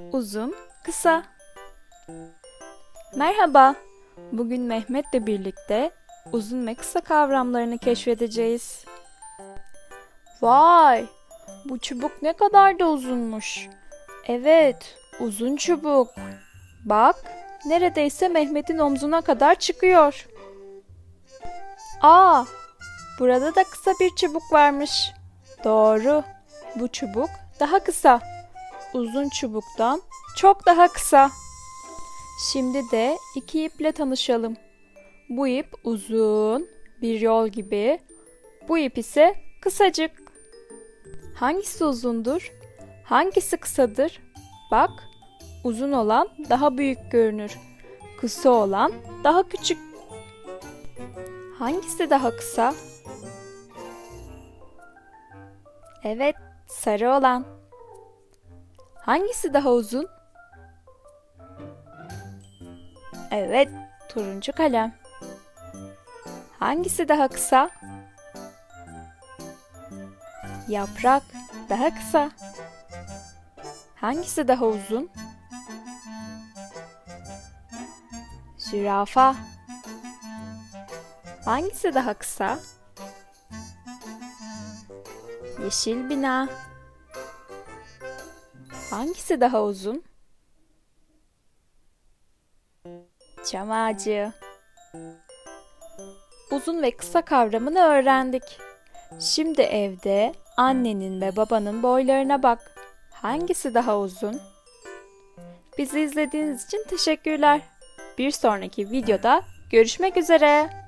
uzun, kısa. Merhaba. Bugün Mehmet'le birlikte uzun ve kısa kavramlarını keşfedeceğiz. Vay! Bu çubuk ne kadar da uzunmuş. Evet, uzun çubuk. Bak, neredeyse Mehmet'in omzuna kadar çıkıyor. Aa, burada da kısa bir çubuk varmış. Doğru. Bu çubuk daha kısa. Uzun çubuktan çok daha kısa. Şimdi de iki iple tanışalım. Bu ip uzun, bir yol gibi. Bu ip ise kısacık. Hangisi uzundur? Hangisi kısadır? Bak, uzun olan daha büyük görünür. Kısa olan daha küçük. Hangisi daha kısa? Evet, sarı olan. Hangisi daha uzun? Evet, turuncu kalem. Hangisi daha kısa? Yaprak daha kısa. Hangisi daha uzun? Zürafa. Hangisi daha kısa? Yeşil bina. Hangisi daha uzun? Çam ağacı. Uzun ve kısa kavramını öğrendik. Şimdi evde annenin ve babanın boylarına bak. Hangisi daha uzun? Bizi izlediğiniz için teşekkürler. Bir sonraki videoda görüşmek üzere.